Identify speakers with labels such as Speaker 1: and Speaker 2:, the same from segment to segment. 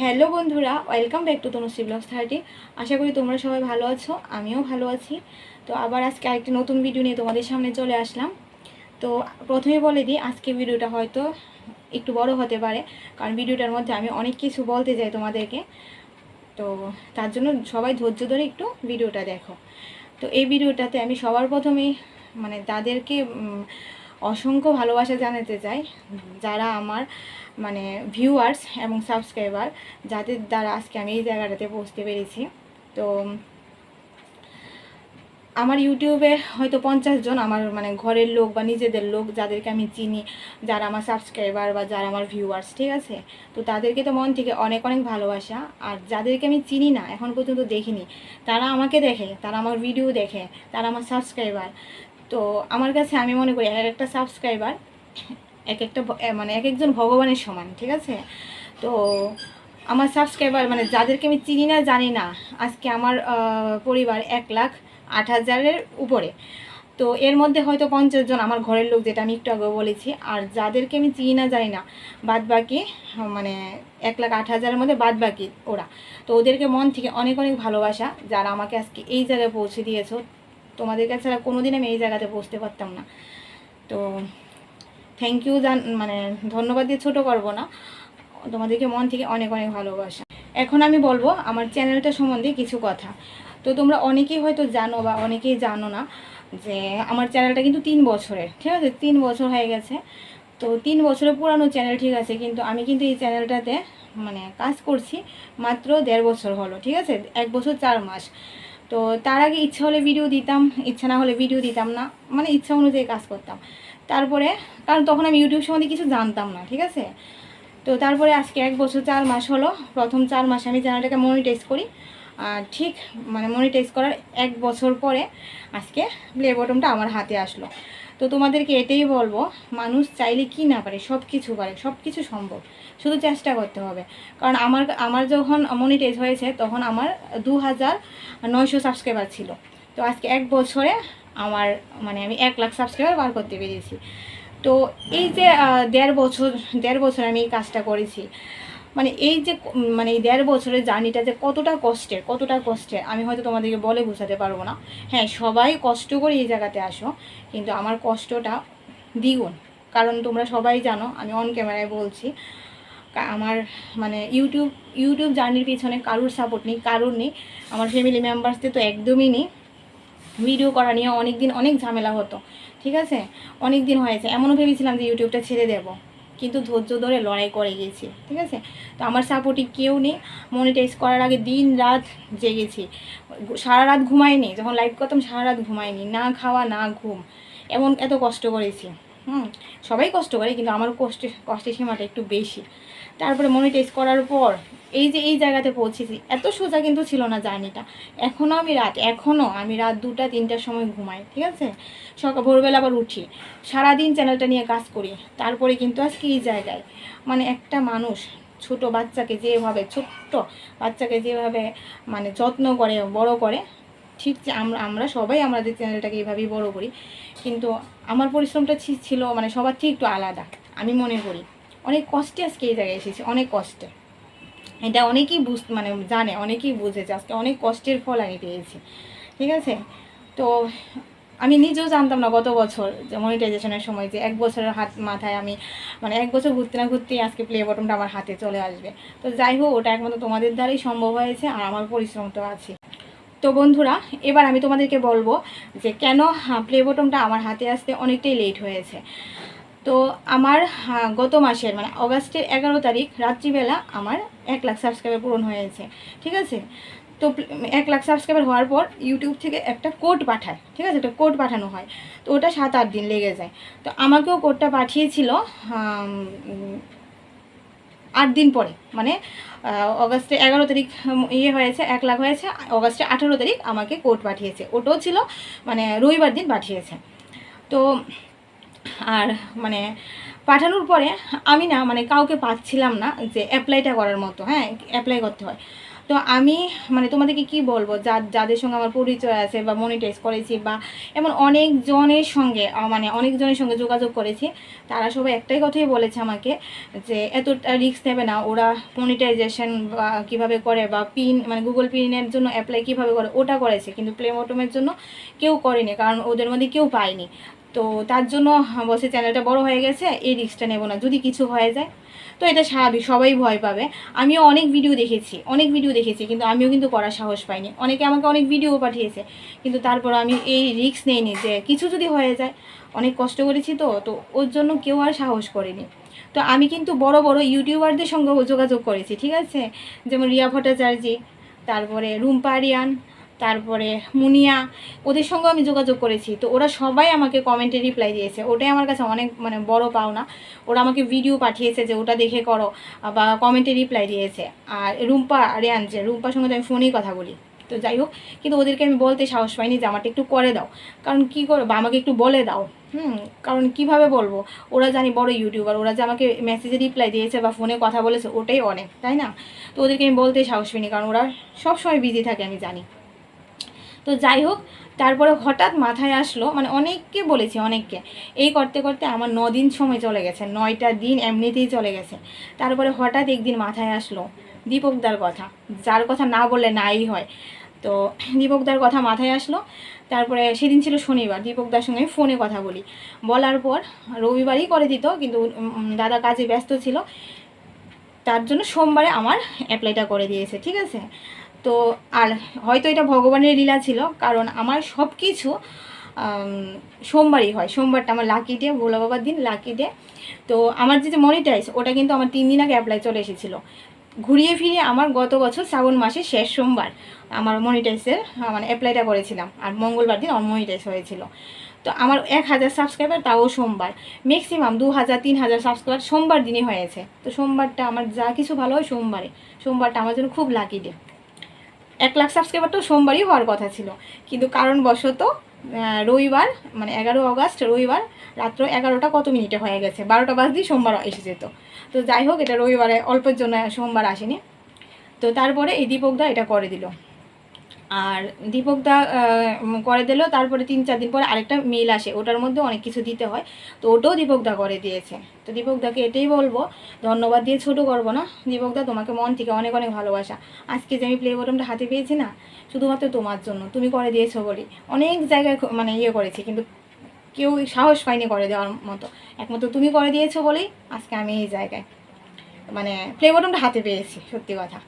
Speaker 1: Hello বন্ধুরা welcome back to Tanushree blogs thirty আশা করি তোমরা সবাই ভালো আছো, আমিও ভালো আছি। তো আবার আজকে আরেকটি নতুন ভিডিও নিয়ে তোমাদের সামনে চলে আসলাম। তো প্রথমে বলে দিই আজকে ভিডিওটা হয়তো একটু বড় হতে পারে, কারণ ভিডিওটার মধ্যে আমি অনেক কিছু বলতে চাই তোমাদেরকে। তো তার জন্য সবাই ধৈর্য ধরে একটু ভিডিওটা দেখো। তো এই ভিডিওটাতে আমি সবার প্রথমেই মানে তাদেরকে অসংখ্য ভালোবাসা জানাতে চাই। যারা আমার মানে ভিউয়ার্স এবং সাবস্ক্রাইবার যাদের দ্বারা আজকে আমি এই জায়গাটাতে পৌঁছতে পেরেছি। তো, আমার ইউটিউবে হয়তো পঞ্চাশ জন আমার মানে ঘরের লোক বা নিজেদের লোক যাদেরকে আমি চিনি, যারা আমার সাবস্ক্রাইবার বা যারা আমার ভিউয়ার্স ঠিক আছে? তো তাদেরকে তো মন থেকে অনেক অনেক ভালোবাসা। আর যাদেরকে আমি চিনি না, এখন পর্যন্ত দেখিনি। তারা আমাকে দেখে, তারা আমার ভিডিও দেখে, তারা আমার সাবস্ক্রাইবার তো আমার কাছে আমি মনে করি এক একটা সাবস্ক্রাইবার এক একটা মানে এক একজন ভগবানের সমান, ঠিক আছে? তো আমার সাবস্ক্রাইবার মানে যাদেরকে আমি চিনি না, জানি না, আজকে আমার পরিবার এক লাখ আট হাজারের উপরে। তো এর মধ্যে হয়তো পঞ্চাশ জন আমার ঘরের লোক, যেটা আমি একটু আগে বলেছি, আর যাদেরকে আমি চিনি না, জানি না, বাদ বাকি মানে এক লাখ আট হাজারের মধ্যে বাদ বাকি ওরা। তো ওদেরকে মন থেকে অনেক অনেক ভালোবাসা, যারা আমাকে আজকে এই জায়গায় পৌঁছে দিয়েছ। তোমাদের কাছে ছাড়া কোনোদিন আমি এই জায়গাতে পৌঁছতে পারতাম না। তো থ্যাংক ইউ জান মানে ধন্যবাদ দিয়ে ছোটো করব না। তোমাদেরকে মন থেকে অনেক অনেক ভালোবাসা। এখন আমি বলব, আমার চ্যানেলটা সম্বন্ধে কিছু কথা। তো তোমরা অনেকেই হয়তো জানো বা অনেকেই জানো না যে আমার চ্যানেলটা কিন্তু তিন বছরের ঠিক আছে? তিন বছর হয়ে গেছে। তো তিন বছরের পুরানো চ্যানেল ঠিক আছে, কিন্তু আমি কিন্তু এই চ্যানেলটাতে মানে কাজ করছি মাত্র দেড় বছর হলো, ঠিক আছে? এক বছর চার মাস। তো তার আগে ইচ্ছা হলে ভিডিও দিতাম, ইচ্ছা না হলে ভিডিও দিতাম না মানে ইচ্ছা অনুযায়ী কাজ করতাম। তারপরে, কারণ তখন আমি ইউটিউব সম্বন্ধে কিছু জানতাম না, ঠিক আছে? তো তারপরে আজকে এক বছর চার মাস হলো, প্রথম চার মাসে আমি চ্যানেলটাকে মনিটাইজ করি। আর ঠিক মানে মনিটাইজ করার এক বছর পরে আজকে প্লে বটমটা আমার হাতে আসলো। তো তোমাদেরকে এটাই বলব, মানুষ চাইলে কি না পারে সব কিছু পারে সব কিছু সম্ভব। শুধু চেষ্টা করতে হবে। কারণ আমার আমার যখন মনিটাইজ হয়েছে, তখন আমার দু হাজার নয়শো সাবস্ক্রাইবার ছিল। তো আজকে এক বছরে আমার মানে আমি এক লাখ সাবস্ক্রাইবার বার করতে পেরেছি। তো এই যে দেড় বছর দেড় বছর আমি এই কাজটা করেছি মানে এই যে মানে এই দেড় বছরের জার্নিটা যে কতটা কষ্টের কতটা কষ্টের, আমি হয়তো তোমাদেরকে বলে বোঝাতে পারব না। হ্যাঁ সবাই কষ্ট করে এই জায়গাতে আসো, কিন্তু আমার কষ্টটা দ্বিগুণ। কারণ তোমরা সবাই জানো, আমি অন ক্যামেরায় বলছি আমার মানে ইউটিউব ইউটিউব জার্নির পিছনে কারুর সাপোর্ট নেই, কারুর নেই। আমার ফ্যামিলি মেম্বার্সদের তো একদমই নেই। ভিডিও করা নিয়ে অনেক দিন অনেক ঝামেলা হতো, ঠিক আছে? অনেক দিন হয়েছে। এমনও ভেবেছিলাম যে ইউটিউবটা ছেড়ে দেব, কিন্তু ধৈর্য ধরে লড়াই করে গেছি, ঠিক আছে? তো আমার সাপোর্টিভ কেউ নেই। মনিটাইজ করার আগে দিন রাত জেগেছি। সারা রাত ঘুমাইনি, যখন লাইভ করতাম সারা রাত ঘুমাইনি। না খাওয়া, না ঘুম। এমন এত কষ্ট করেছি, হুম? সবাই কষ্ট করে, কিন্তু আমার কষ্টের কষ্টের সীমাটা একটু বেশি। তারপরে মনিটাইজ করার পর এই যে, এই জায়গাতে পৌঁছেছি। এত সোজা কিন্তু ছিল না জার্নিটা। এখনও আমি রাত এখনও আমি রাত দুটা, তিনটার সময় ঘুমাই, ঠিক আছে? সকাল ভোরবেলা আবার উঠি। সারাদিন চ্যানেলটা নিয়ে কাজ করি। তারপরে কিন্তু আজকে এই জায়গায়। মানে একটা মানুষ, ছোট বাচ্চাকে যেভাবে, ছোট্ট বাচ্চাকে যেভাবে মানে যত্ন করে, বড় করে, ঠিক যে আমরা আমরা সবাই আমাদের চ্যানেলটাকে এইভাবেই বড় করি। কিন্তু আমার পরিশ্রমটা ছিল মানে সবার থেকে একটু আলাদা। আমি মনে করি, অনেক কষ্টে আজকে এই জায়গায় এসেছি, অনেক কষ্টে। এটা অনেকেই বুঝ মানে জানে, অনেকেই বুঝেছে আজকে অনেক কষ্টের ফল আমি পেয়েছি, ঠিক আছে? তো আমি নিজেও জানতাম না গত বছর যে মনিটাইজেশনের সময় যে এক বছরের হাত, মাথায় আমি মানে এক বছর ঘুরতে না ঘুরতেই আজকে প্লে বটনটা আমার হাতে চলে আসবে। তো যাই হোক, ওটা একমাত্র তোমাদের দ্বারাই সম্ভব হয়েছে আর আমার পরিশ্রম তো আছে। তো বন্ধুরা, এবার আমি তোমাদেরকে বলব যে কেন প্লে বটনটা আমার হাতে আসতে অনেকটাই লেট হয়েছে। তো আমার হ্যাঁ, গত মাসের মানে অগাস্টের এগারো তারিখ রাত্রিবেলা আমার এক লাখ সাবস্ক্রাইবার পূরণ হয়েছে ঠিক আছে? তো এক লাখ সাবস্ক্রাইবার হওয়ার পর ইউটিউব থেকে একটা কোড পাঠায় ঠিক আছে? একটা কোড পাঠানো হয় তো ওটা সাত আট দিন লেগে যায়। তো আমাকেও কোডটা পাঠিয়েছিল আট দিন পরে মানে অগাস্টে এগারো তারিখ ইয়ে হয়েছে এক লাখ হয়েছে অগাস্টে আঠারো তারিখ আমাকে কোড পাঠিয়েছে। ওটাও ছিল মানে রবিবার দিন পাঠিয়েছে। তো আর মানে পাঠানোর পরে আমি না মানে কাউকে পাচ্ছিলাম না যে অ্যাপ্লাইটা করার মতো হ্যাঁ অ্যাপ্লাই করতে হয়। তো আমি মানে তোমাদেরকে কি বলব, যা, যাদের সঙ্গে আমার পরিচয় আছে বা মনিটাইজ করেছি বা এমন অনেকজনের সঙ্গে মানে অনেকজনের সঙ্গে যোগাযোগ করেছি, তারা সবাই একটাই কথাই বলেছে আমাকে যে এতটা রিস্ক নেবে না, ওরা মনিটাইজেশন বা কীভাবে করে বা পিন মানে গুগল পিনের জন্য অ্যাপ্লাই কীভাবে করে, ওটা করেছে। কিন্তু প্লে বটমের জন্য কেউ করেনি, কারণ ওদের মধ্যে কেউ পায়নি। তো তার জন্য বসে চ্যানেলটা বড় হয়ে গেছে, এই রিক্সটা নেব না, যদি কিছু হয়ে যায়। তো এটা স্বাভাবিক, সবাই ভয় পাবে। আমিও অনেক ভিডিও দেখেছি, অনেক ভিডিও দেখেছি, কিন্তু আমিও কিন্তু করার সাহস পাইনি। অনেকে আমাকে অনেক ভিডিও পাঠিয়েছে, কিন্তু তারপর আমি এই রিস্ক নেইনি যে কিছু যদি হয়ে যায়, অনেক কষ্ট করেছি তো তো ওর জন্য কেউ আর সাহস করেনি। তো আমি কিন্তু বড় বড় ইউটিউবারদের সঙ্গে যোগাযোগ করেছি, ঠিক আছে? যেমন রিয়া ভট্টাচার্য, তারপরে রুম্পা আরিয়ান তারপরে মুনিয়া, ওদের সঙ্গেও আমি যোগাযোগ করেছি। তো ওরা সবাই আমাকে কমেন্টে রিপ্লাই দিয়েছে। ওটাই আমার কাছে অনেক মানে বড় পাওনা। ওরা আমাকে ভিডিও পাঠিয়েছে যে ওটা দেখে করো, বা কমেন্টে রিপ্লাই দিয়েছে। আর রুম্পা রেয়ান যে রুম্পার সঙ্গে আমি ফোনেই কথা বলি। তো যাই হোক, কিন্তু ওদেরকে আমি বলতে সাহস পাইনি যে আমারটা একটু করে দাও। কারণ কী করো, বা আমাকে একটু বলে দাও। হুম, কারণ কীভাবে বলব? ওরা জানি বড় ইউটিউবার ওরা যে আমাকে মেসেজে রিপ্লাই দিয়েছে বা ফোনে কথা বলেছে, ওটাই অনেক, তাই না? তো ওদেরকে আমি বলতে সাহস পাইনি, কারণ ওরা সবসময় বিজি থাকে, আমি জানি। তো যাই হোক, তারপরে হঠাৎ মাথায় আসলো মানে অনেককে বলেছি, অনেককে। এই করতে করতে আমার দিন সময় চলে গেছে, নয়টা দিন এমনিতেই চলে গেছে। তারপরে হঠাৎ একদিন মাথায় আসলো দীপকদার কথা, যার কথা না বললে নাই হয়। তো দীপকদার কথা মাথায় আসলো, তারপরে সেদিন ছিল শনিবার, দীপকদার সঙ্গে আমি ফোনে কথা বলি। বলার পর রবিবারই করে দিত, কিন্তু দাদা কাজে ব্যস্ত ছিল, তার জন্য সোমবারে আমার অ্যাপ্লাইটা করে দিয়েছে, ঠিক আছে? তো আর হয়তো এটা ভগবানের লীলা ছিল, কারণ আমার সব কিছু সোমবারই হয়। সোমবারটা আমার লাকি ডে ভোলা বাবার দিন লাকি ডে তো আমার যে মনিটাইজ ওটা কিন্তু আমার তিন দিন আগে অ্যাপ্লাই চলে এসেছিল। ঘুরিয়ে ফিরিয়ে আমার গত বছর শ্রাবণ মাসের শেষ সোমবার আমার মনিটাইজের মানে অ্যাপ্লাইটা করেছিলাম। আর মঙ্গলবার দিন মনিটাইজ হয়েছিল। তো আমার এক হাজার সাবস্ক্রাইবার তাও সোমবার। ম্যাক্সিমাম দু হাজার, তিন হাজার সাবস্ক্রাইবার সোমবার দিনই হয়েছে। তো সোমবারটা আমার যা কিছু ভালো হয় সোমবারে। সোমবারটা আমার জন্য খুব লাকি ডে এক লাখ সাবস্ক্রাইবার তো সোমবারই হওয়ার কথা ছিল। কিন্তু কারণবশত রবিবার মানে এগারো আগস্ট, রবিবার রাত্র এগারোটা কত মিনিটে হয়ে গেছে? বারোটা বাজ দিয়ে সোমবার এসে যেত। তো যাই হোক, এটা রবিবারে, অল্পের জন্য সোমবার আসেনি। তো তারপরে এই দীপকদা এটা করে দিল। আর দীপকদা আহ, উম, করে দিল তারপরে তিন চার দিন পরে আরেকটা মেল আসে ওটার মধ্যে অনেক কিছু দিতে হয় তো ওটাও দীপকদা করে দিয়েছে। তো দীপকদাকে এটাই বলব ধন্যবাদ দিয়ে ছোটো করব না। দীপকদা তোমাকে মন থেকে অনেক অনেক ভালোবাসা। আজকে যে আমি প্লে বটনটা হাতে পেয়েছি না শুধুমাত্র তোমার জন্য তুমি করে দিয়েছ বলি। অনেক জায়গায় মানে ইয়ে করেছি কিন্তু কেউ সাহস পায়নি করে দেওয়ার মতো। একমাত্র তুমি করে দিয়েছ বলেই আজকে আমি এই জায়গায় মানে প্লে বটনটা হাতে পেয়েছি সত্যি কথা।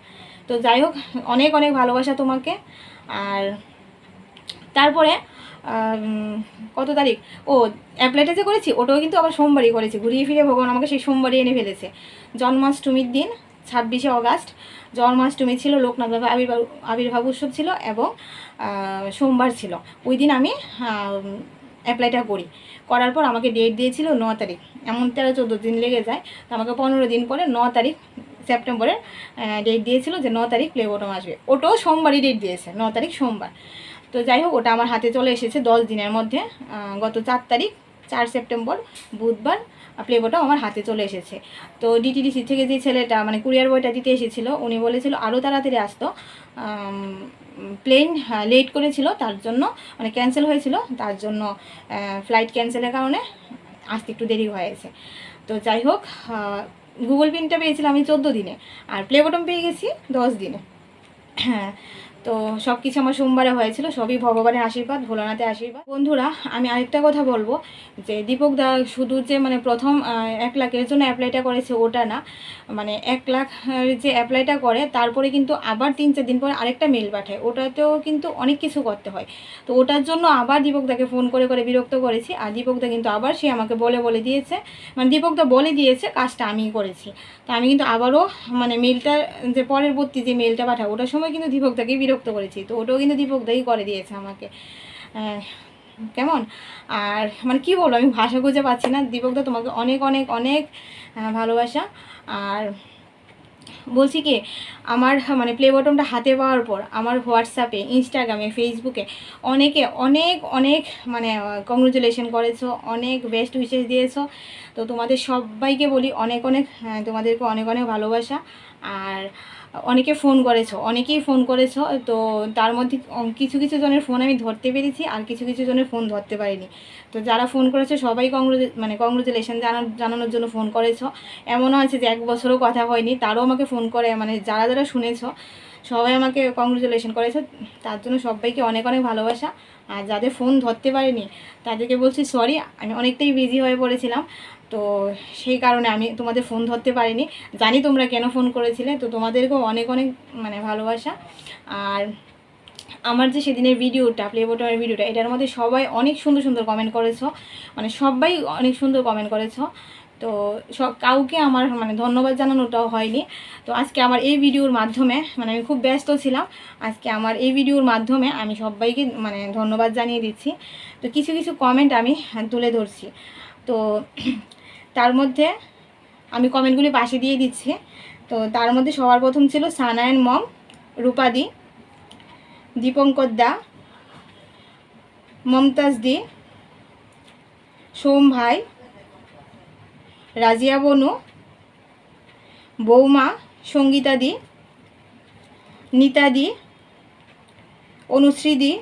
Speaker 1: তো যাই হোক, অনেক অনেক ভালোবাসা তোমাকে। আর তারপরে কত তারিখ? ও অ্যাপ্লাইটা যে করেছি, ওটাও কিন্তু আবার সোমবারই করেছি। ঘুরিয়ে ফিরে ভগবান আমাকে সেই সোমবারই এনে ফেলেছে। জন্মাষ্টমীর দিন, ছাব্বিশে অগাস্ট, জন্মাষ্টমী ছিল, লোকনাথ বাবা আবির্ভাব আবির্ভাব উৎসব ছিল এবং সোমবার ছিল। ওই দিন আমি অ্যাপ্লাইটা করি। করার পর আমাকে ডেট দিয়েছিল ন তারিখ। এমন তেরো, চোদ্দ দিন লেগে যায়। তো আমাকে পনেরো দিন পরে ন তারিখ সেপ্টেম্বরের ডেট দিয়েছিল যে ন তারিখ প্লে আসবে। ওটাও সোমবারই ডেট দিয়েছে, ন তারিখ সোমবার। তো যাই হোক, ওটা আমার হাতে চলে এসেছে দশ দিনের মধ্যে গত চার তারিখ, চার সেপ্টেম্বর, বুধবার প্লে বটম আমার হাতে চলে এসেছে। তো ডিটিডিসি থেকে যে ছেলেটা মানে কুরিয়ার বইটা দিতে এসেছিল, উনি বলেছিল আরও তাড়াতাড়ি আসতো। প্লেন লেট করেছিল, তার জন্য মানে ক্যান্সেল হয়েছিল, তার জন্য ফ্লাইট ক্যান্সেলের কারণে আসতে একটু দেরি হয়েছে তো যাই হোক গুগল পিনটা পেয়েছিলাম আমি চোদ্দ দিনে আর প্লে বটন পেয়ে গেছি দশ দিনে। হ্যাঁ তো সব কিছু আমার সোমবারে হয়েছিল, সবই ভগবানের আশীর্বাদ, ভোলানাথের আশীর্বাদ। বন্ধুরা, আমি আরেকটা কথা বলব, যে দীপক দা শুধু যে মানে প্রথম এক লাখের জন্য অ্যাপ্লাইটা করেছে ওটা না মানে এক লাখ যে অ্যাপ্লাইটা করে, তারপরে কিন্তু আবার তিন চার দিন পরে আরেকটা মেল পাঠায়। ওটাতেও কিন্তু অনেক কিছু করতে হয়। তো ওটার জন্য আবার দীপকদাকে ফোন করে করে বিরক্ত করেছি, আর দীপকদা কিন্তু আবার সে আমাকে বলে বলে দিয়েছে মানে দীপকদা বলে দিয়েছে, কাজটা আমিই করেছি। তো আমি কিন্তু আবারও মানে মেলটা যে পরের পরবর্তী যে মেলটা পাঠাবো, ওটার সময় কিন্তু দীপকদাকেই বিরক্ত করেছি। তো ওটাও কিন্তু দীপকদাই করে দিয়েছে আমাকে। কেমন? আর মানে কি বলব, আমি ভাষা খুঁজে পাচ্ছি না। দীপকদা তোমাকে অনেক অনেক অনেক ভালোবাসা। আর বলছি কি আমার মানে প্লে বটনটা হাতে পাওয়ার পর আমার হোয়াটসঅ্যাপে ইনস্টাগ্রামে ফেসবুকে অনেকে অনেক অনেক মানে কংগ্রেচুলেশন করেছ অনেক বেস্ট উইশেস দিয়েছ। তো তোমাদের সবাইকে বলি অনেক অনেক হ্যাঁ, তোমাদেরকে অনেক অনেক ভালোবাসা। আর অনেকে ফোন করেছ অনেকেই ফোন করেছ তো তার মধ্যে কিছু কিছু জনের ফোন আমি ধরতে পেরেছি আর কিছু কিছু জনের ফোন ধরতে পারিনি। তো যারা ফোন করেছ সবাই কংগ্রেজ মানে কংগ্রেচুলেশন জানা জানানোর জন্য ফোন করেছ। এমনও আছে যে এক বছরও কথা হয়নি তারও আমাকে ফোন করে মানে যারা যারা শুনেছো, সবাই আমাকে কংগ্রেচুলেশন করেছে। তার জন্য সবাইকে অনেক অনেক ভালোবাসা। আর যাদের ফোন ধরতে পারিনি, তাদেরকে বলছি সরি আমি অনেকটাই বিজি হয়ে পড়েছিলাম। তো সেই কারণে আমি তোমাদের ফোন ধরতে পারিনি। জানি তোমরা কেন ফোন করেছিলে, তো তোমাদেরকেও অনেক অনেক মানে ভালোবাসা। আর আমার যে সেদিনের ভিডিওটা প্লে বোটনের ভিডিওটা, এটার মধ্যে সবাই অনেক সুন্দর সুন্দর কমেন্ট করেছ। মানে সবাই অনেক সুন্দর কমেন্ট করেছ। তো সব কাউকে আমার মানে ধন্যবাদ জানানোটাও হয়নি। তো আজকে আমার এই ভিডিওর মাধ্যমে মানে আমি খুব ব্যস্ত ছিলাম, আজকে আমার এই ভিডিওর মাধ্যমে আমি সবাইকে মানে ধন্যবাদ জানিয়ে দিচ্ছি। তো কিছু কিছু কমেন্ট আমি তুলে ধরছি। তো তার মধ্যে আমি কমেন্টগুলি পাশে দিয়ে দিচ্ছি। তো তার মধ্যে সবার প্রথম ছিল সানায়ন মম, রূপাদি, দীপঙ্কর দা, মমতাজ দি, সোম ভাই রাজিয়া বনু, বৌমা সঙ্গীতা দি নিতা দি অনুশ্রী দি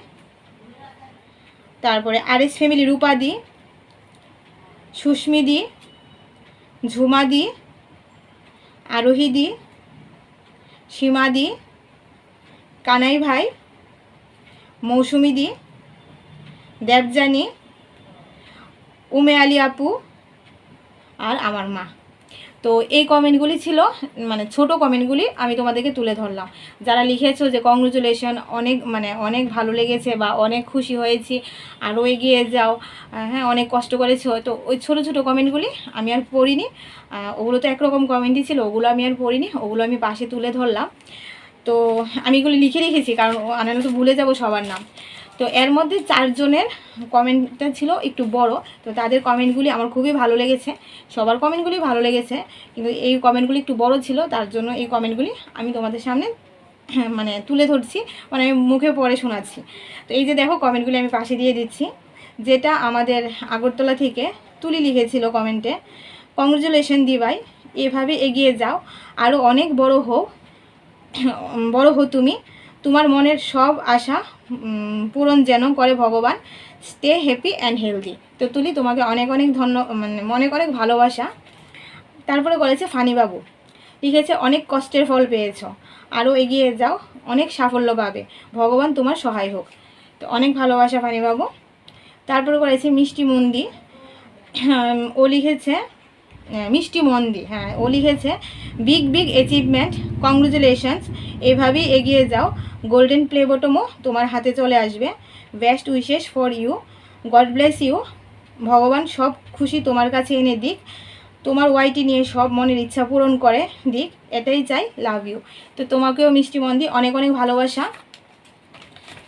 Speaker 1: তারপরে আর এস ফ্যামিলি রূপা দি সুস্মি দি ঝুমা দি আরোহী দি সীমা দি কানাই ভাই মৌসুমি দি দেবজানি উমে আলী আপু আর আমার মা। তো এই কমেন্টগুলি ছিল মানে ছোট কমেন্টগুলি আমি তোমাদেরকে তুলে ধরলাম। যারা লিখেছো যে কংগ্রেচুলেশন অনেক মানে অনেক ভালো লেগেছে বা অনেক খুশি হয়েছি, আরও এগিয়ে যাও হ্যাঁ অনেক কষ্ট করেছ। তো ওই ছোট ছোট কমেন্টগুলি আমি আর পড়িনি ওগুলো তো একরকম কমেন্টই ছিল, ওগুলো আমি আর পড়িনি, ওগুলো আমি পাশে তুলে ধরলাম। তো আমি এগুলি লিখে রেখেছি, কারণ আনালে তো ভুলে যাব সবার নাম। তো এর মধ্যে চারজনের কমেন্টটা ছিল একটু বড়, তো তাদের কমেন্টগুলি আমার খুবই ভালো লেগেছে, সবার কমেন্টগুলি ভালো লেগেছে, কিন্তু এই কমেন্টগুলি একটু বড় ছিল, তার জন্য এই কমেন্টগুলি আমি তোমাদের সামনে মানে তুলে ধরছি মানে আমি মুখে পড়ে শোনাচ্ছি। তো এই যে দেখো কমেন্টগুলি আমি পাশে দিয়ে দিচ্ছি, যেটা আমাদের আগরতলা থেকে তুলি লিখেছিল কমেন্টে কংগ্রেচুলেশন দিবাই, এভাবে এগিয়ে যাও আরও অনেক বড় হোক বড় হো তুমি, তোমার মনের সব আশা পূরণ যেন করে ভগবান। স্টে হ্যাপি অ্যান্ড হেলদি তো তুলি তোমাকে অনেক অনেক ধন্য মানে অনেক অনেক ভালোবাসা। তারপরে করেছে ফানিবাবু। লিখেছে অনেক কষ্টের ফল পেয়েছ। আরও এগিয়ে যাও। অনেক সাফল্য পাবে। ভগবান তোমার সহায় হোক। তো অনেক ভালোবাসা ফানিবাবু। তারপরে করেছে মিষ্টি মন্দি উম, ও লিখেছে মিষ্টি মন্দি হ্যাঁ ও লিখেছে, বিগ বিগ অ্যাচিভমেন্ট কংগ্রেচুলেশনস এভাবেই এগিয়ে যাও গোল্ডেন প্লে বটমও তোমার হাতে চলে আসবে best wishes for you God bless you ভগবান সব খুশি তোমার কাছে এনে দিক, তোমার ওয়াইটি নিয়ে সব মনের ইচ্ছা পূরণ করে দিক, এটাই চাই লাভ ইউ তো তোমাকেও মিষ্টি মন্দি অনেক অনেক ভালোবাসা।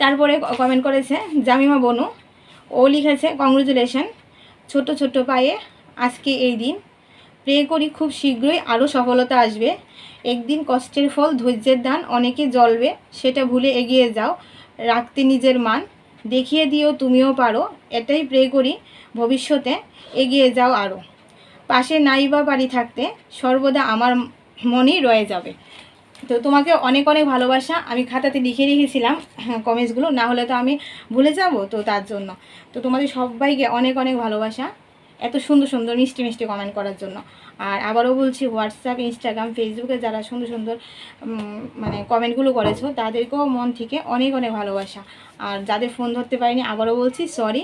Speaker 1: তারপরে কমেন্ট করেছে, জামিমা বনু, ও লিখেছে কংগ্রেচুলেশন ছোট ছোট পায়ে আজকে এই দিন প্রে করি খুব শীঘ্রই আরও সফলতা আসবে। একদিন কষ্টের ফল, ধৈর্যের দান, অনেকে জ্বলবে, সেটা ভুলে এগিয়ে যাও, রাখতে নিজের মান। দেখিয়ে দিও তুমিও পারো, এটাই প্রে করি ভবিষ্যতে, এগিয়ে যাও আরও পাশে নাই বা বাড়ি থাকতে, সর্বদা আমার মনেই রয়ে যাবে। তো তোমাকে অনেক অনেক ভালোবাসা, আমি খাতাতে লিখে রেখেছিলাম কমেন্টসগুলো না হলে তো আমি ভুলে যাব তো তার জন্য। তো তোমাদের সবাইকে অনেক অনেক ভালোবাসা। এত সুন্দর সুন্দর মিষ্টি মিষ্টি কমেন্ট করার জন্য। আর আবারও বলছি হোয়াটসঅ্যাপ ইনস্টাগ্রাম ফেসবুকে যারা সুন্দর সুন্দর মানে কমেন্টগুলো করেছ, তাদেরকেও মন থেকে অনেক অনেক ভালোবাসা। আর যাদের ফোন ধরতে পারিনি, আবারও বলছি সরি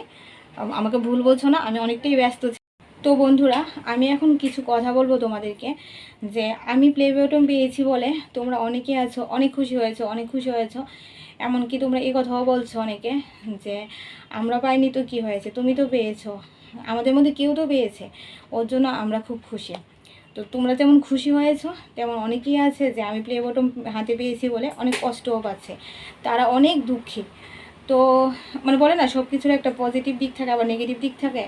Speaker 1: আমাকে ভুল বলছো না, আমি অনেকটাই ব্যস্ত তো বন্ধুরা, আমি এখন কিছু কথা বলব তোমাদেরকে, যে আমি প্লে বটন পেয়েছি বলে তোমরা অনেকে আছো, অনেক খুশি হয়েছো, অনেক খুশি হয়েছো। এমনকি তোমরা এ কথাও বলছো অনেকে, যে আমরা পাইনি তো কি হয়েছে, তুমি তো পেয়েছ। আমাদের মধ্যে কেউ তো পেয়েছে। ওর জন্য আমরা খুব খুশি। তো তোমরা যেমন খুশি হয়েছো, তেমন অনেকেই আছে যে আমি প্লে বটন হাতে পেয়েছি বলে অনেক কষ্টও পাচ্ছে। তারা অনেক দুঃখী। তো মানে বলে না সব কিছুর একটা পজিটিভ দিক থাকে, আবার নেগেটিভ দিক থাকে।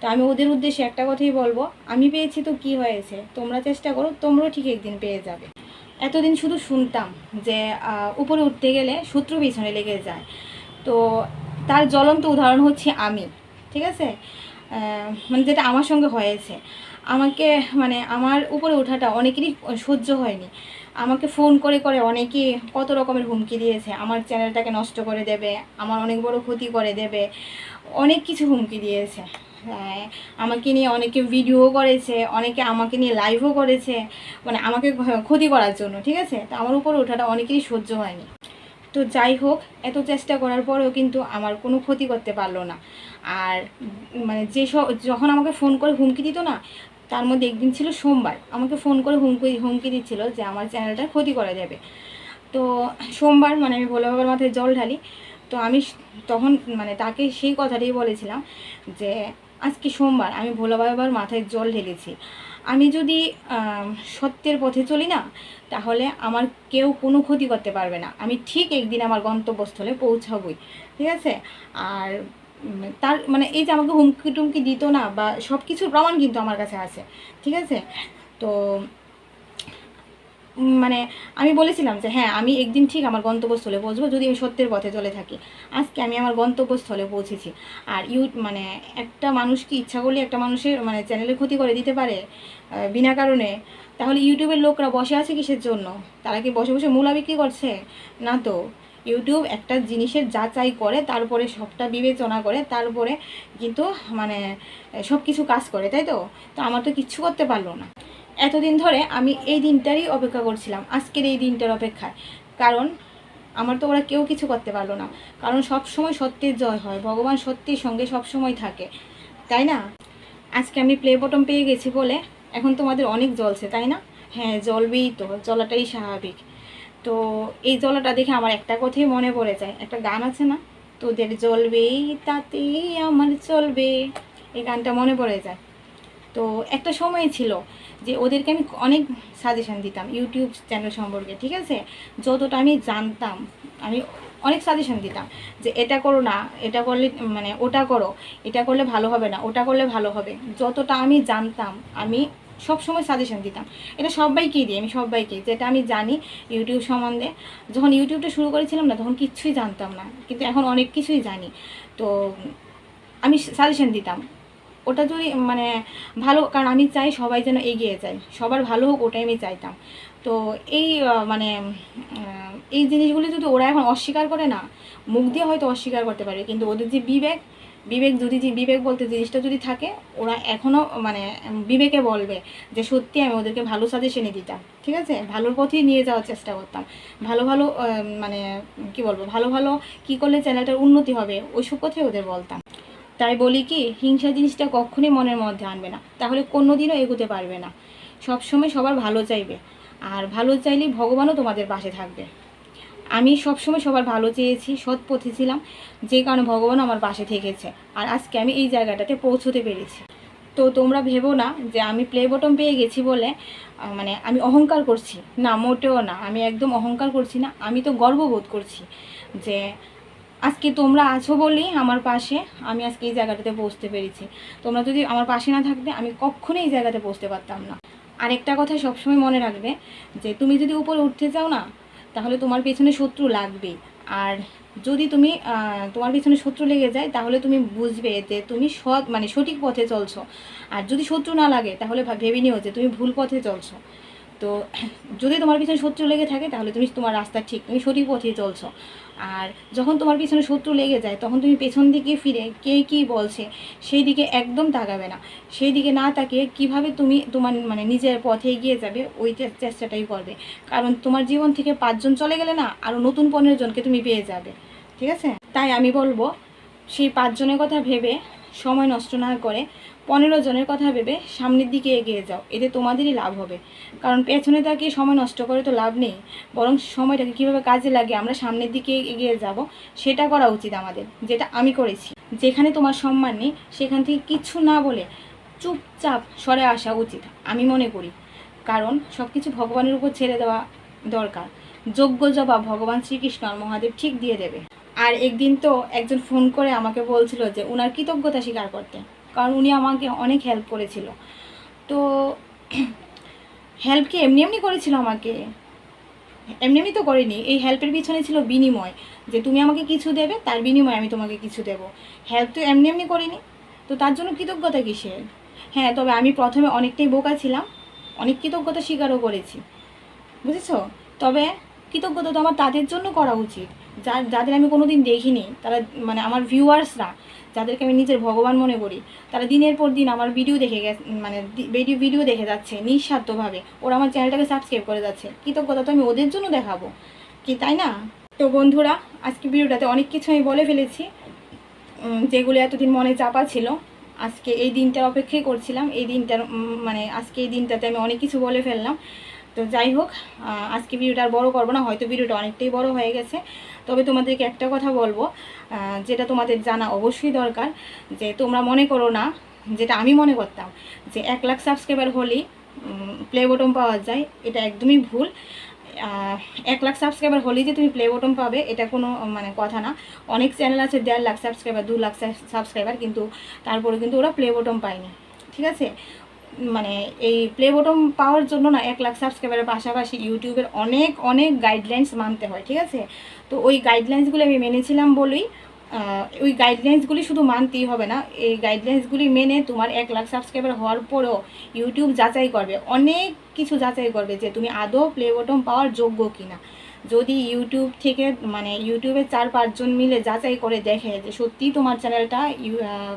Speaker 1: তো আমি ওদের উদ্দেশ্যে একটা কথাই বলব, আমি পেয়েছি তো কি হয়েছে? তোমরা চেষ্টা করো, তোমরাও ঠিক একদিন পেয়ে যাবে। এতদিন শুধু শুনতাম যে উপরে উঠতে গেলে শত্রু পিছনে লেগে যায়। তো তার জ্বলন্ত উদাহরণ হচ্ছে আমি, ঠিক আছে? মানে যেটা আমার সঙ্গে হয়েছে। আমাকে মানে আমার উপরে ওঠাটা অনেকেরই সহ্য হয়নি। আমাকে ফোন করে করে অনেকে কত রকমের হুমকি দিয়েছে। আমার চ্যানেলটাকে নষ্ট করে দেবে আমার অনেক বড় ক্ষতি করে দেবে অনেক কিছু হুমকি দিয়েছে। হ্যাঁ, আমাকে নিয়ে অনেকে ভিডিও করেছে অনেকে আমাকে নিয়ে লাইভও করেছে মানে আমাকে ক্ষতি করার জন্য ঠিক আছে? তো আমার উপরে ওঠাটা অনেকেরই সহ্য হয়নি। তো যাই হোক এত চেষ্টা করার পরেও কিন্তু আমার কোনো ক্ষতি করতে পারল না। আর মানে যে সব যখন আমাকে ফোন করে হুমকি দিত না, তার মধ্যে একদিন ছিল সোমবার, আমাকে ফোন করে হুমকি হুমকি দিচ্ছিল যে আমার চ্যানেলটা ক্ষতি করা যাবে। তো সোমবার মানে আমি ভোলে বাবার মাথায় জল ঢালি, তো আমি তখন মানে তাকে সেই কথাটাই বলেছিলাম যে, আজকে সোমবার আমি ভোলা বাবার মাথায় জল ঢেলেছি। আমি যদি সত্যের পথে চলি না, তাহলে আমার কেউ কোনো ক্ষতি করতে পারবে না। আমি ঠিক একদিন আমার গন্তব্যস্থলে পৌঁছাবই, ঠিক আছে? আর তার মানে এই যে আমাকে হুমকি টুমকি দিত না বা সব কিছুর প্রমাণ কিন্তু আমার কাছে আছে, ঠিক আছে? তো মানে আমি বলেছিলাম যে হ্যাঁ আমি একদিন ঠিক আমার গন্তব্যস্থলে পৌঁছবো যদি আমি সত্যের পথে চলে থাকি। আজকে আমি আমার গন্তব্যস্থলে পৌঁছেছি। আর ইউ মানে একটা মানুষ কি ইচ্ছা করলে একটা মানুষের মানে চ্যানেলের ক্ষতি করে দিতে পারে বিনা কারণে। তাহলে ইউটিউবের লোকরা বসে আছে কিসের জন্য? তারা কি বসে বসে মূলা বিক্রি করছে? না তো। ইউটিউব একটা জিনিসের যাচাই করে, তারপরে সবটা বিবেচনা করে, তারপরে কিন্তু মানে সব কিছু কাজ করে, তাই তো? তো আমার তো কিচ্ছু করতে পারল না। এতদিন ধরে আমি এই দিনটারই অপেক্ষা করছিলাম, আজকের এই দিনটার অপেক্ষায়। কারণ আমার তো ওরা কেউ কিছু করতে পারল না। কারণ সব সময় সত্যের জয় হয়, ভগবান সত্যের সঙ্গে সব সময় থাকে। তাই না? আজকে আমি প্লে বটম পেয়ে গেছি বলে এখন তোমাদের অনেক জ্বলছে, তাই না? হ্যাঁ জ্বলবেই তো, জ্বলাটাই স্বাভাবিক। তো এই জ্বলাটা দেখে আমার একটা কথাই মনে পড়ে যায়। একটা গান আছে না? তোদের জ্বলবেই তাতেই আমার চলবে। এই গানটা মনে পড়ে যায়। তো একটা সময় ছিল যে ওদেরকে আমি অনেক সাজেশান দিতাম ইউটিউব চ্যানেল সম্পর্কে, ঠিক আছে? যতটা আমি জানতাম, আমি অনেক সাজেশন দিতাম যে এটা করো না, এটা করলে মানে ওটা করো, এটা করলে ভালো হবে না, ওটা করলে ভালো হবে। যতটা আমি জানতাম, আমি সব সময় সাজেশন দিতাম। এটা সবাইকেই দিই, আমি সবাইকে যেটা আমি জানি ইউটিউব সম্বন্ধে, যখন ইউটিউবটা শুরু করেছিলাম না, তখন কিচ্ছুই জানতাম না। কিন্তু এখন অনেক কিছুই জানি। তো আমি সাজেশন দিতাম। ওটা যদি মানে ভালো, কারণ আমি চাই সবাই যেন এগিয়ে যায়। সবার ভালো হোক, ওটাই আমি চাইতাম। তো এই মানে এই জিনিসগুলি যদি ওরা এখন অস্বীকার করে না, মুখ দিয়ে হয়তো অস্বীকার করতে পারে। কিন্তু ওদের যে বিবেক বিবেক যদি বিবেক বলতে জিনিসটা যদি থাকে, ওরা এখনও মানে বিবেকে বলবে যে, সত্যি আমি ওদেরকে ভালো সাজেশনই দিতাম। ঠিক আছে? ভালোর পথেই নিয়ে যাওয়ার চেষ্টা করতাম। ভালো ভালো মানে কি বলব, ভালো ভালো কি করলে চ্যানেলটার উন্নতি হবে, ওইসব কথাই ওদের বলতাম। তাই বলি কি, হিংসা জিনিসটা কখনোই মনের মধ্যে আনবে না। তাহলে কোনো দিনও এগোতে পারবে না। সবসময় সবার ভালো চাইবে। আর ভালো চাইলেই ভগবানও তোমাদের পাশে থাকবে। আমি সবসময় সবার ভালো চেয়েছি, সৎ পথে ছিলাম, যে কারণে ভগবান আমার পাশে থেকেছে। আর আজকে আমি এই জায়গাটাতে পৌঁছতে পেরেছি। তো তোমরা ভেবো না যে আমি প্লে বটম পেয়ে গেছি বলে মানে আমি অহংকার করছি। না, মোটেও না। আমি একদম অহংকার করছি না। আমি তো গর্ববোধ করছি যে আজকে তোমরা আছো বলেই আমার পাশে আমি আজকে এই জায়গাটাতে পৌঁছতে পেরেছি। তোমরা যদি আমার পাশে না থাকতে, আমি কখনোই এই জায়গাতে পৌঁছতে পারতাম না। আরেকটা কথা সবসময় মনে রাখবে যে তুমি যদি উপরে উঠতে চাও না তাহলে তোমার পেছনে শত্রু লাগবে। আর যদি তুমি তোমার পেছনে শত্রু লেগে যায়, তাহলে তুমি বুঝবে যে তুমি সৎ মানে সঠিক পথে চলছো। আর যদি শত্রু না লাগে, তাহলে ভেবে নিও যে তুমি ভুল পথে চলছো। তো যদি তোমার পিছনে শত্রু লেগে থাকে, তাহলে তুমি তোমার রাস্তা ঠিক, তুমি সঠিক পথে চলছো। আর যখন তোমার পিছনে শত্রু লেগে যায়, তখন তুমি পেছন দিকে ফিরে কে কী বলছে, সেই দিকে একদম তাকাবে না। সেই দিকে না তাকিয়ে কীভাবে তুমি তোমার মানে নিজের পথে এগিয়ে যাবে, ওই চেষ্টাটাই করবে। কারণ তোমার জীবন থেকে পাঁচজন চলে গেলে না আরও নতুন পনেরো জনকে তুমি পেয়ে যাবে। ঠিক আছে? তাই আমি বলব, সেই পাঁচজনের কথা ভেবে সময় নষ্ট না করে পনেরো জনের কথা ভেবে সামনের দিকে এগিয়ে যাও। এতে তোমাদেরই লাভ হবে। কারণ পেছনে তাকিয়ে সময় নষ্ট করে তো লাভ নেই। বরং সময়টাকে কীভাবে কাজে লাগে, আমরা সামনের দিকে এগিয়ে যাব, সেটা করা উচিত আমাদের, যেটা আমি করেছি। যেখানে তোমার সম্মান নেই, সেখান থেকে কিছু না বলে চুপচাপ সরে আসা উচিত, আমি মনে করি। কারণ সব কিছু ভগবানের উপর ছেড়ে দেওয়া দরকার। যোগ্য জবাব ভগবান শ্রীকৃষ্ণ আর মহাদেব ঠিক দিয়ে দেবে। আর একদিন তো একজন ফোন করে আমাকে বলছিল যে ওনার কৃতজ্ঞতা স্বীকার করতে। কারণ উনি আমাকে অনেক হেল্প করেছিল। তো হেল্প কি এমনি এমনি করেছিল আমাকে? এমনি এমনি তো করিনি। এই হেল্পের পিছনে ছিল বিনিময়। যে তুমি আমাকে কিছু দেবে, তার বিনিময়ে আমি তোমাকে কিছু দেব। হেল্প তো এমনি এমনি করিনি। তো তার জন্য কৃতজ্ঞতা কিসের? হ্যাঁ তবে আমি প্রথমে অনেকটাই বোকা ছিলাম। অনেক কৃতজ্ঞতা স্বীকারও করেছি। বুঝেছ? তবে কৃতজ্ঞতা তো আমার তাদের জন্য করা উচিত। যাদের আমি কোনো দিন দেখিনি, তারা মানে আমার ভিউয়ার্সরা যাদেরকে আমি নিজের ভগবান মনে করি, তারা দিনের পর দিন আমার ভিডিও দেখে গেছে মানে ভিডিও ভিডিও দেখে যাচ্ছে নিঃস্বার্থভাবে। ওরা আমার চ্যানেলটাকে সাবস্ক্রাইব করে যাচ্ছে। কৃতজ্ঞতা তো আমি ওদের জন্য দেখাবো। কি, তাই না? তো বন্ধুরা, আজকে ভিডিওটাতে অনেক কিছু আমি বলে ফেলেছি যেগুলো এতদিন মনে চাপা ছিল। আজকে এই দিনটার অপেক্ষাই করছিলাম। এই দিনটার মানে আজকে এই দিনটাতে আমি অনেক কিছু বলে ফেললাম। তো যাই হোক আজকে ভিডিওটা আর বড় করব না, হয়তো ভিডিওটা অনেকটাই বড় হয়ে গেছে। তবে তোমাদেরকে একটা কথা বলব যেটা তোমাদের জানা অবশ্যই দরকার, যে তোমরা মনে করো না, যেটা আমি মনে করতাম, যে এক লাখ সাবস্ক্রাইবার হলেই প্লে বটন পাওয়া যায়, এটা একদমই ভুল। এক লাখ সাবস্ক্রাইবার হলেই যে তুমি প্লে বটন পাবে, এটা কোনো মানে কথা না। অনেক চ্যানেল আছে দেড় লাখ সাবস্ক্রাইবার, দু লাখ সাবস্ক্রাইবার, কিন্তু তারপরে কিন্তু ওরা প্লে বটন পায়নি, ঠিক আছে? মানে এই প্লে বটন পাওয়ার জন্য না এক লাখ সাবস্ক্রাইবারের পাশাপাশি ইউটিউবের অনেক অনেক গাইডলাইন্স মানতে হয়, ঠিক আছে? তো ওই গাইডলাইন্সগুলো আমি মেনেছিলাম বলেই ওই গাইডলাইন্সগুলি শুধু মানতেই হবে না, এই গাইডলাইন্সগুলি মেনে তোমার এক লাখ সাবস্ক্রাইবার হওয়ার পরেও ইউটিউব যাচাই করবে, অনেক কিছু যাচাই করবে যে তুমি আদৌ প্লে বটন পাওয়ার যোগ্য কিনা। যদি ইউটিউব থেকে মানে ইউটিউবে চার পাঁচজন মিলে যাচাই করে দেখে যে সত্যিই তোমার চ্যানেলটা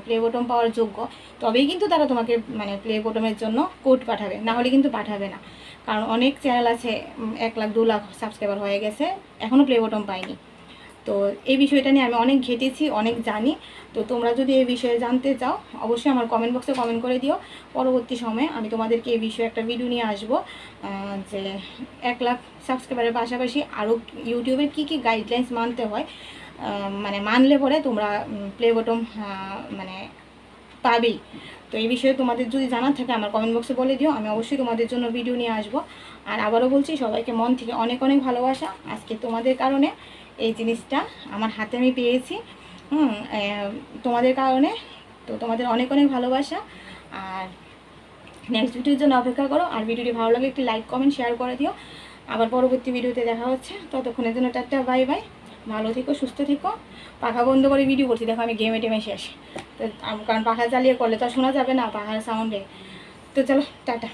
Speaker 1: প্লে বটম পাওয়ার যোগ্য, তবেই কিন্তু তারা তোমাকে মানে প্লে বটমের জন্য কোড পাঠাবে। না হলে কিন্তু পাঠাবে না। কারণ অনেক চ্যানেল আছে এক লাখ দু লাখ সাবস্ক্রাইবার হয়ে গেছে এখনও প্লে বটম পায়নি তো এই বিষয়টা নিয়ে আমি অনেক ঘেটেছি, অনেক জানি। তো তোমরা যদি এই বিষয়ে জানতে চাও, অবশ্যই আমার কমেন্ট বক্সে কমেন্ট করে দিও। পরবর্তী সময়ে আমি তোমাদেরকে এই বিষয়ে একটা ভিডিও নিয়ে আসব যে এক লাখ সাবস্ক্রাইবারের পাশাপাশি আরও ইউটিউবের কী কী গাইডলাইন্স মানতে হয় মানে মানলে পরে তোমরা প্লে বটম মানে পাবেই। তো এই বিষয়ে তোমাদের যদি জানার থাকে আমার কমেন্ট বক্সে বলে দিও, আমি অবশ্যই তোমাদের জন্য ভিডিও নিয়ে আসব। আর আবারও বলছি, সবাইকে মন থেকে অনেক অনেক ভালোবাসা। আজকে তোমাদের কারণে এই জিনিসটা আমার হাতে আমি পেয়েছি। হুম তোমাদের কারণে তো তোমাদের অনেক অনেক ভালোবাসা। আর নেক্সট ভিডিওর জন্য অপেক্ষা করো। আর ভিডিওটি ভালো লাগলে একটি লাইক কমেন্ট শেয়ার করে দিও। আবার পরবর্তী ভিডিওতে দেখা হচ্ছে। ততক্ষণের জন্য টাটা বাই বাই ভালো থেকো, সুস্থ থেকো। পাখা বন্ধ করে ভিডিও করছি। দেখো আমি গেমে টেমে শেষ। তো কারণ পাখা চালিয়ে করলে তো শোনা যাবে না পাখার সাউন্ডে তো চলো, টাটা।